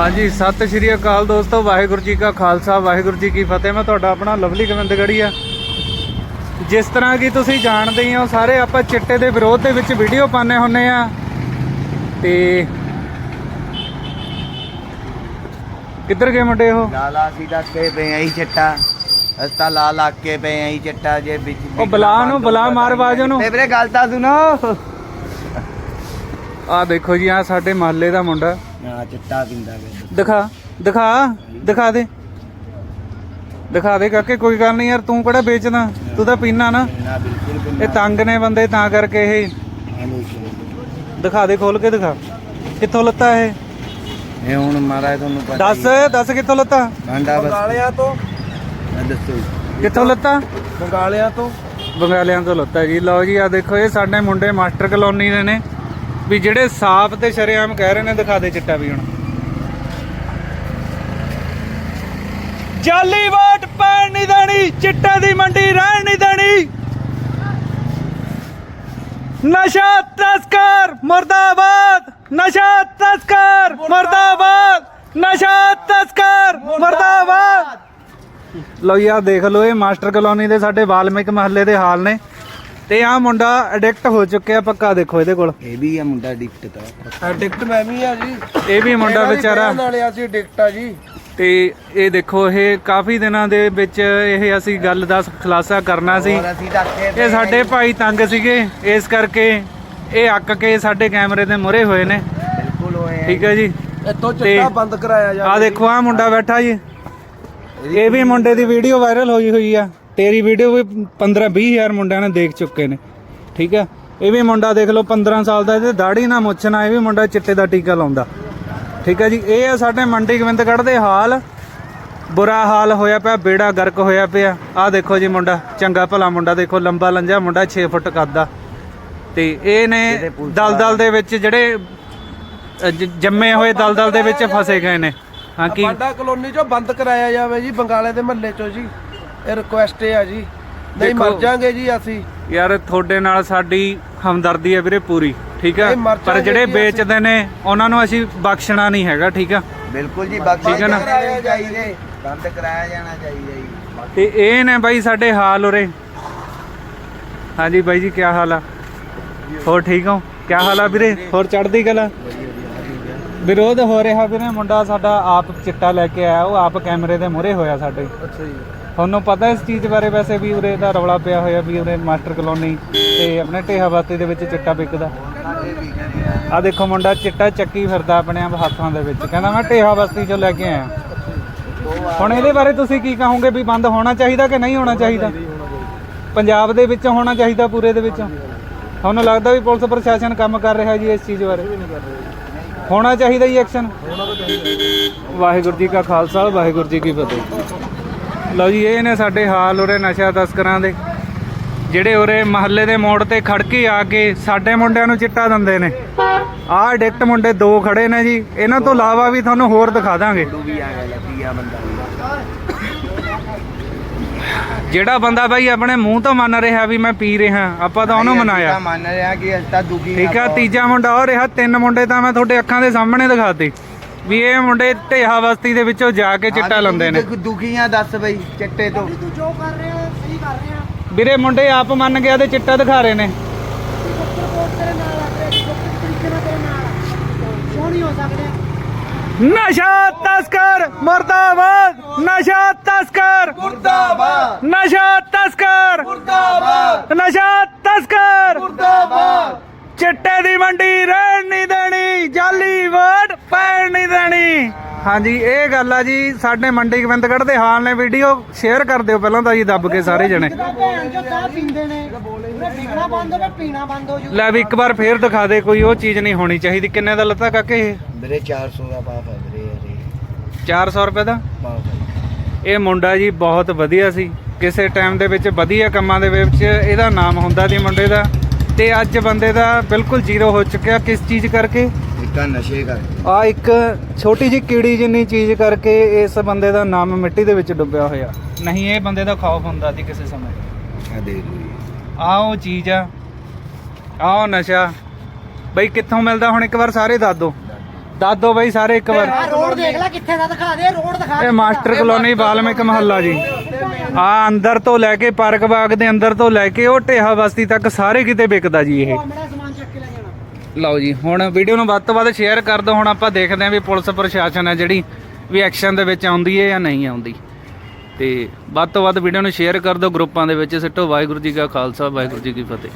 ਹਾਂਜੀ ਸਤਿ ਸ਼੍ਰੀ ਅਕਾਲ ਦੋਸਤੋ ਵਾਹਿਗੁਰੂ ਜੀ ਕਾ ਖਾਲਸਾ ਵਾਹਿਗੁਰੂ ਜੀ ਕੀ ਫਤਿਹ। ਮੈਂ ਤੁਹਾਡਾ ਆਪਣਾ ਲਵਲੀ ਗਵਿੰਦਗੜੀ ਆ। ਜਿਸ ਤਰ੍ਹਾਂ ਕਿ ਤੁਸੀਂ ਜਾਣਦੇ ਹੀ ਹੋ ਸਾਰੇ ਆਪਾਂ ਚਿੱਟੇ ਦੇ ਵਿਰੋਧ ਦੇ ਵਿੱਚ ਵੀਡੀਓ ਪਾਣੇ ਹੁੰਨੇ ਆ। ਤੇ ਕਿੱਧਰ ਗਏ ਮੁੰਡੇ ਉਹ? ਲਾਲਾ ਸੀ ਦੱਸਦੇ ਪਏ ਆਈ ਚੱਟਾ। ਅਸਤਾ ਲਾ ਲਾ ਕੇ ਪਏ ਆਈ ਚੱਟਾ ਜੇ ਵਿੱਚ ਉਹ ਬੁਲਾ ਉਹਨੂੰ, ਬੁਲਾ ਮਾਰ ਉਹਨੂੰ। ਤੇ ਵੀਰੇ ਗੱਲ ਤਾਂ ਸੁਣੋ। ਆ ਦੇਖੋ ਜੀ ਆ ਸਾਡੇ ਮਹੱਲੇ ਦਾ ਮੁੰਡਾ। ਨਾ ਚੱਟਾ ਪਿੰਦਾ ਵੇ। ਦਿਖਾ ਦਿਖਾ ਦਿਖਾ ਦੇ। ਦਿਖਾ ਦੇ ਕਾਕੇ ਕੋਈ ਗੱਲ ਨਹੀਂ ਯਾਰ ਤੂੰ ਕਿਹੜਾ ਵੇਚਦਾ ਤੂੰ ਤਾਂ ਪੀਣਾ ਨਾ। ਇਹ ਤੰਗ ਨੇ ਬੰਦੇ ਤਾਂ ਕਰਕੇ ਇਹ। ਦਿਖਾ ਦੇ ਖੋਲ ਕੇ ਦਿਖਾ। ਕਿੱਥੋਂ ਲੱਤਾ ਇਹ? ਇਹ ਹੁਣ ਮਾਰਾ ਤੁਹਾਨੂੰ ਪਤਾ ਦੱਸ ਦੱਸ ਕਿੱਥੋਂ ਲੱਤਾ? ਭਾਂਡਾ ਬਸ। ਬੰਗਾਲਿਆਂ ਤੋਂ। ਦੱਸੋ ਕਿੱਥੋਂ ਲੱਤਾ? ਬੰਗਾਲਿਆਂ ਤੋਂ। ਬੰਗਾਲਿਆਂ ਤੋਂ ਲੱਤਾ ਜੀ। ਲਓ ਜੀ ਆ ਦੇਖੋ ਇਹ ਸਾਡੇ ਮੁੰਡੇ ਮਾਸਟਰ ਕਲੋਨੀ ਦੇ ਨੇ। ਵੀ ਜਿਹੜੇ ਸਾਫ਼ ਤੇ ਸ਼ਰੇਆਮ ਕਹਿ ਰਹੇ ਨੇ ਦਿਖਾ ਦੇ ਚਿੱਟਾ ਵੀ ਹੁਣ। ਜਾਲੀ ਵੋਟ ਪੈਣ ਨਹੀਂ ਦੇਣੀ ਚਿੱਟੇ ਦੀ ਮੰਡੀ ਰਹਿਣ ਨਹੀਂ ਦੇਣੀ। ਨਸ਼ਾ ਤਸਕਰ ਮਰਦਾਬਾਦ ਨਸ਼ਾ ਤਸਕਰ ਮਰਦਾਬਾਦ। ਨਸ਼ਾ ਤਸਕਰ ਮਰਦਾਬਾਦ। ਲਓ ਯਾਰ ਦੇਖ ਲਓ ਇਹ ਮਾਸਟਰ ਕਲੋਨੀ ਦੇ ਸਾਡੇ ਵਾਲਮਿਕ ਮਹੱਲੇ ਦੇ ਹਾਲ ਨੇ। ਤੇ ਆਹ ਮੁੰਡਾ ਐਡਿਕਟ ਹੋ ਚੁੱਕਿਆ ਪੱਕਾ ਦੇਖੋ ਇਹਦੇ ਕੋਲ। ਇਹ ਵੀ ਆ ਮੁੰਡਾ ਡਿਕਟ ਤਾਂ। ਐਡਿਕਟ ਮੈਂ ਵੀ ਆ ਜੀ। ਇਹ ਵੀ ਮੁੰਡਾ ਵਿਚਾਰਾ। ਨਾਲੇ ਅਸੀਂ ਐਡਿਕਟ ਆ ਜੀ। ਤੇ ਇਹ ਦੇਖੋ ਇਹ ਕਾਫੀ ਦਿਨਾਂ ਦੇ ਵਿੱਚ ਇਹ ਅਸੀਂ ਗੱਲ ਦਾ ਖੁਲਾਸਾ ਕਰਨਾ ਸੀ। ਇਹ ਸਾਡੇ ਭਾਈ ਤੰਗ ਸੀਗੇ। ਇਸ ਕਰਕੇ ਇਹ ਅੱਕ ਕੇ ਸਾਡੇ ਕੈਮਰੇ ਦੇ ਮੁਰੇ ਹੋਏ ਨੇ। ਬਿਲਕੁਲ ਹੋਏ ਆ। ਠੀਕ ਹੈ ਜੀ। ਇੱਥੋਂ ਚੱਟਾ ਬੰਦ ਕਰਾਇਆ ਜਾ ਆ ਦੇਖੋ ਆ ਮੁੰਡਾ ਬੈਠਾ ਜੀ। ਇਹ ਵੀ ਮੁੰਡੇ ਦੀ ਵੀਡੀਓ ਵਾਇਰਲ ਹੋਈ ਹੋਈ ਆ। ਤੇਰੀ ਵੀਡੀਓ ਵੀ 15 20 ਹਜ਼ਾਰ ਮੁੰਡਿਆਂ ਨੇ ਦੇਖ ਚੁੱਕੇ ਨੇ। ਠੀਕ ਆ ਇਹ ਵੀ ਮੁੰਡਾ ਦੇਖ ਲਓ 15 ਸਾਲ ਦਾ ਇਹਦੇ ਦਾੜੀ ਨਾ ਮੁੱਛਣਾ ਇਹ ਵੀ ਮੁੰਡਾ ਚਿੱਟੇ ਦਾ ਟੀਕਾ ਲਾਉਂਦਾ। ਠੀਕ ਆ ਜੀ? ਇਹ ਆ ਸਾਡੇ ਮੰਡੀ ਗੋਬਿੰਦਗੜ੍ਹ ਦੇ ਹਾਲ। ਬੁਰਾ ਹਾਲ ਹੋਇਆ ਪਿਆ ਬੇੜਾ ਗਰਕ ਹੋਇਆ ਪਿਆ। ਆ ਦੇਖੋ ਜੀ ਮੁੰਡਾ ਚੰਗਾ ਭਲਾ ਮੁੰਡਾ ਦੇਖੋ ਲੰਬਾ ਲੰਜਾ ਮੁੰਡਾ 6 ਫੁੱਟ ਕੱਦ ਤੇ ਇਹ ਨੇ ਦਲਦਲ ਦੇ ਵਿੱਚ ਜਿਹੜੇ ਜੰਮੇ ਹੋਏ ਦਲਦਲ ਦੇ ਵਿੱਚ ਫਸੇ ਗਏ ਨੇ। ਹਾਂ ਕੀ ਬਾਂਡਾ ਕਲੋਨੀ ਚੋਂ ਬੰਦ ਕਰਾਇਆ ਜਾਵੇ ਜੀ ਬੰਗਾਲੇ ਦੇ ਮਹੱਲੇ ਚੋਂ ਜੀ। ਇਹ ਰਿਕੁਐਸਟ ਆ ਜੀ। ਨਹੀਂ ਮਰ ਦੇਖੋ- ਜਾਾਂਗੇ ਜੀ ਅਸੀਂ। ਯਾਰ ਤੁਹਾਡੇ ਨਾਲ ਸਾਡੀ ਹਮਦਰਦੀ ਹੈ ਵੀਰੇ ਪੂਰੀ ਠੀਕ ਆ? ਇਹ ਮਰ ਪਰ ਜਾਣਗੇ ਜਿਹੜੇ ਜੀ ਅਸੀਂ। ਵੇਚਦੇ ਨੇ ਉਹਨਾਂ ਨੂੰ ਅਸੀਂ ਬਖਸ਼ਣਾ ਨਹੀਂ ਹੈਗਾ ਠੀਕ ਆ? ਬਿਲਕੁਲ ਜੀ ਬਾਕੀ ਠੀਕ ਹੈ ਨਾ? ਕਰਾਇਆ ਚਾਹੀਦੇ ਬੰਦ ਕਰਾਇਆ ਜਾਣਾ ਚਾਹੀਦਾ ਜੀ। ਤੇ ਇਹ ਨੇ ਬਾਈ ਸਾਡੇ ਹਾਲ ਉਰੇ। ਹਾਂਜੀ ਬਾਈ ਜੀ ਕੀ ਹਾਲ ਆ? ਹੋਰ ਠੀਕ ਹੋ? ਕੀ ਹਾਲ ਆ ਵੀਰੇ? ਹੋਰ ਚੜ੍ਹਦੀ ਕਲਾ? ਵਿਰੋਧ ਹੋ ਰਿਹਾ ਵੀਰੇ ਮੁੰਡਾ ਸਾਡਾ ਆਪ ਚਿੱਟਾ ਲੈ ਕੇ ਆਇਆ ਉਹ ਆਪ ਕੈਮਰੇ ਦੇ ਮੂਹਰੇ ਹੋਇਆ ਸਾਡੇ। ਅੱਛਾ ਜੀ। ਤੁਹਾਨੂੰ ਪਤਾ ਇਸ ਚੀਜ਼ ਬਾਰੇ ਵੈਸੇ ਵੀ ਉਰੇ ਦਾ ਰੌਲਾ ਪਿਆ ਹੋਇਆ ਵੀ ਉਰੇ ਮਾਸਟਰ ਕਲੋਨੀ ਤੇ ਆਪਣੇ ਢੇਹਾਬਾਤੀ ਦੇ ਵਿੱਚ ਚਿੱਟਾ ਵਿਕਦਾ। ਆ ਦੇਖੋ ਮੁੰਡਾ ਚਿੱਟਾ ਚੱਕੀ ਫਿਰਦਾ ਆਪਣੇ ਆਪ ਹੱਥਾਂ ਦੇ ਵਿੱਚ। ਕਹਿੰਦਾ ਮੈਂ ਢੇਹਾ ਚੋਂ ਲੈ ਕੇ ਆਇਆ। ਹੁਣ ਇਹਦੇ ਬਾਰੇ ਤੁਸੀਂ ਕੀ ਕਹੋਗੇ ਵੀ ਬੰਦ ਹੋਣਾ ਚਾਹੀਦਾ ਕਿ ਨਹੀਂ ਹੋਣਾ ਚਾਹੀਦਾ? ਪੰਜਾਬ ਦੇ ਵਿੱਚ ਹੋਣਾ ਚਾਹੀਦਾ, ਪੂਰੇ ਦੇ ਵਿੱਚ? ਤੁਹਾਨੂੰ ਲੱਗਦਾ ਵੀ ਪੁਲਿਸ ਪ੍ਰਸ਼ਾਸਨ ਕੰਮ ਕਰ ਰਿਹਾ ਜੀ ਇਸ ਚੀਜ਼ ਬਾਰੇ? ਹੋਣਾ ਚਾਹੀਦਾ ਜੀ ਐਕਸ਼ਨ ਵਾਹਿਗੁਰੂ ਜੀ ਕਾ ਖਾਲਸਾ, ਵਾਹਿਗੁਰੂ ਜੀ ਕੀ ਫਤਿਹ। ਲਓ ਜੀ ਇਹ ਨੇ ਸਾਡੇ ਹਾਲ ਉਰੇ ਨਸ਼ਾ ਤਸਕਰਾਂ ਦੇ। ਜਿਹੜੇ ਉਰੇ ਮਹੱਲੇ ਦੇ ਮੋੜ ਤੇ ਖੜ ਕੇ ਆ ਕੇ ਸਾਡੇ ਮੁੰਡਿਆਂ ਨੂੰ ਚਿੱਟਾ ਦਿੰਦੇ ਨੇ। ਆਹ ਐਡਿਕਟ ਮੁੰਡੇ ਦੋ ਖੜੇ ਨੇ ਜੀ। ਇਹਨਾਂ ਤੋਂ ਇਲਾਵਾ ਵੀ ਤੁਹਾਨੂੰ ਹੋਰ ਦਿਖਾ ਦਾਂਗੇ। ਜਿਹੜਾ ਬੰਦਾ ਬਾਈ ਆਪਣੇ ਮੂੰਹ ਤੋਂ ਮੰਨ ਰਿਹਾ ਵੀ ਮੈਂ ਪੀ ਰਿਹਾ ਆਪਾਂ ਤਾਂ ਉਹਨੂੰ ਮਨਾਇਆ। ਮੰਨ ਰਿਹਾ ਕਿ ਅਸੀਂ ਤਾਂ ਦੁਖੀ ਠੀਕ ਆ ਤੀਜਾ ਮੁੰਡਾ ਉਹ ਰਿਹਾ ਤਿੰਨ ਮੁੰਡੇ ਤਾਂ ਮੈਂ ਤੁਹਾਡੇ ਅੱਖਾਂ ਦੇ ਸਾਹਮਣੇ ਦਿਖਾਤੇ। ਵੀ ਇਹ ਮੁੰਡੇ ਢੇਹਾ ਬਸਤੀ ਦੇ ਵਿੱਚੋਂ ਜਾ ਕੇ ਚਿੱਟਾ ਲਾਉਂਦੇ ਨੇ। ਦੁਖੀਆਂ ਦੱਸ ਬਈ ਚਿੱਟੇ ਤੋਂ। ਵੀਰੇ ਮੁੰਡੇ ਆਪ ਮੰਨ ਗਿਆ ਤੇ ਚਿੱਟਾ ਦਿਖਾ ਰਹੇ ਨੇ। ਨਸ਼ਾ ਤਸਕਰ ਮਰਦਾਬਾਦ। ਨਸ਼ਾ ਤਸਕਰ। ਮੁਰਦਾਬਾਦ। ਨਸ਼ਾ ਤਸਕਰ। ਮੁਰਦਾਬਾਦ। ਨਸ਼ਾ ਤਸਕਰ। ਮੁਰਦਾਬਾਦ। ਚਿੱਟੇ ਦੀ ਮੰਡੀ ਰਹਿਣ ਨਹੀਂ ਦੇਣੀ ਜਾਲੀ ਵੋਟ ਪੈਣ ਨਹੀਂ ਦੇਣੀ ਹਾਂਜੀ ਇਹ ਗੱਲ ਆ ਜੀ ਸਾਡੇ ਮੰਡੀ ਗੋਬਿੰਦਗੜ੍ਹ ਦੇ ਹਾਲ ਨੇ ਵੀਡੀਓ ਸ਼ੇਅਰ ਕਰ ਦਿਓ ਪਹਿਲਾਂ ਤਾਂ ਜੀ ਦੱਬ ਕੇ ਸਾਰੇ ਜਣੇ। ਲੈ ਵੀ ਇੱਕ ਵਾਰ ਫੇਰ ਦਿਖਾ ਦੇ ਕੋਈ ਉਹ ਚੀਜ਼ ਨਹੀਂ ਹੋਣੀ ਚਾਹੀਦੀ। ਕਿੰਨੇ ਦਾ ਲੱਤਾ ਕਾਕੇ ਇਹ? ਵੀਰੇ 400 ਦਾ ਪਾਪ ਹੈ ਵੀਰੇ ਯਾਰ 400 ਰੁਪਏ ਦਾ? ਪਾਪ ਇਹ ਮੁੰਡਾ ਜੀ ਬਹੁਤ ਵਧੀਆ ਸੀ। ਕਿਸੇ ਟਾਈਮ ਦੇ ਵਿੱਚ ਵਧੀਆ ਕੰਮਾਂ ਦੇ ਵਿੱਚ ਇਹਦਾ ਨਾਮ ਹੁੰਦਾ ਸੀ ਮੁੰਡੇ ਦਾ। ਤੇ ਅੱਜ ਬੰਦੇ ਦਾ ਬਿਲਕੁਲ ਜ਼ੀਰੋ ਹੋ ਚੁੱਕਿਆ ਕਿਸ ਚੀਜ਼ ਕਰਕੇ? ਇੱਕਾ ਨਸ਼ੇ ਕਰ ਆ ਇੱਕ ਛੋਟੀ ਜਿਹੀ ਕੀੜੀ ਜਿੰਨੀ ਚੀਜ਼ ਕਰਕੇ ਇਸ ਬੰਦੇ ਦਾ ਨਾਮ ਮਿੱਟੀ ਦੇ ਵਿੱਚ ਡੁੱਬਿਆ ਹੋਇਆ। ਨਹੀਂ ਇਹ ਬੰਦੇ ਦਾ ਖੌਫ ਹੁੰਦਾ ਸੀ ਕਿਸੇ ਸਮੇਂ। ਆ ਦੇਖ ਲਓ ਜੀ। ਆ ਉਹ ਚੀਜ਼ ਆ ਆ ਉਹ ਨਸ਼ਾ। ਬਈ ਕਿੱਥੋਂ ਮਿਲਦਾ? ਹੁਣ ਇੱਕ ਵਾਰ ਸਾਰੇ ਦੱਸ ਦੋ। ਦੱਸ ਦੋ ਬਾਈ ਸਾਰੇ ਇੱਕ ਵਾਰ। ਆ ਰੋਡ ਦੇਖ ਲੈ ਕਿੱਥੇ ਦਾ ਦਿਖਾ ਦੇ ਰੋਡ ਦਿਖਾ ਇਹ ਮਾਸਟਰ ਕਲੋਨੀ ਵਾਲਮਿਕ ਮਹੱਲਾ ਜੀ। ਆ ਅੰਦਰ ਤੋਂ ਲੈ ਕੇ ਪਾਰਕ ਬਾਗ ਦੇ ਅੰਦਰ ਤੋਂ ਲੈ ਕੇ ਉਹ ਢੇਹਾ ਬਸਤੀ ਤੱਕ ਸਾਰੇ ਕਿਤੇ ਵਿਕਦਾ ਜੀ ਇਹ ਮੇਰਾ ਸਮਾਨ ਚੱਕ ਕੇ ਲੈ ਜਾਣਾ ਲਓ ਜੀ, ਹੁਣ ਵੀਡੀਓ ਨੂੰ ਵੱਧ ਤੋਂ ਵੱਧ ਸ਼ੇਅਰ ਕਰ ਦਿਓ, ਹੁਣ ਆਪਾਂ ਦੇਖਦੇ ਹਾਂ ਵੀ ਪੁਲਿਸ ਪ੍ਰਸ਼ਾਸਨ ਹੈ ਜਿਹੜੀ ਵੀ ਐਕਸ਼ਨ ਦੇ ਵਿੱਚ ਆਉਂਦੀ ਹੈ ਜਾਂ ਨਹੀਂ ਆਉਂਦੀ। ਤੇ ਵੱਧ ਤੋਂ ਵੱਧ ਵੀਡੀਓ ਨੂੰ ਸ਼ੇਅਰ ਕਰ ਦਿਓ, ਗਰੁੱਪਾਂ ਦੇ ਵਿੱਚ। ਸਿੱਟੋ ਵਾਹਿਗੁਰੂ ਜੀ ਕਾ ਖਾਲਸਾ, ਵਾਹਿਗੁਰੂ ਜੀ ਕੀ ਫਤਿਹ।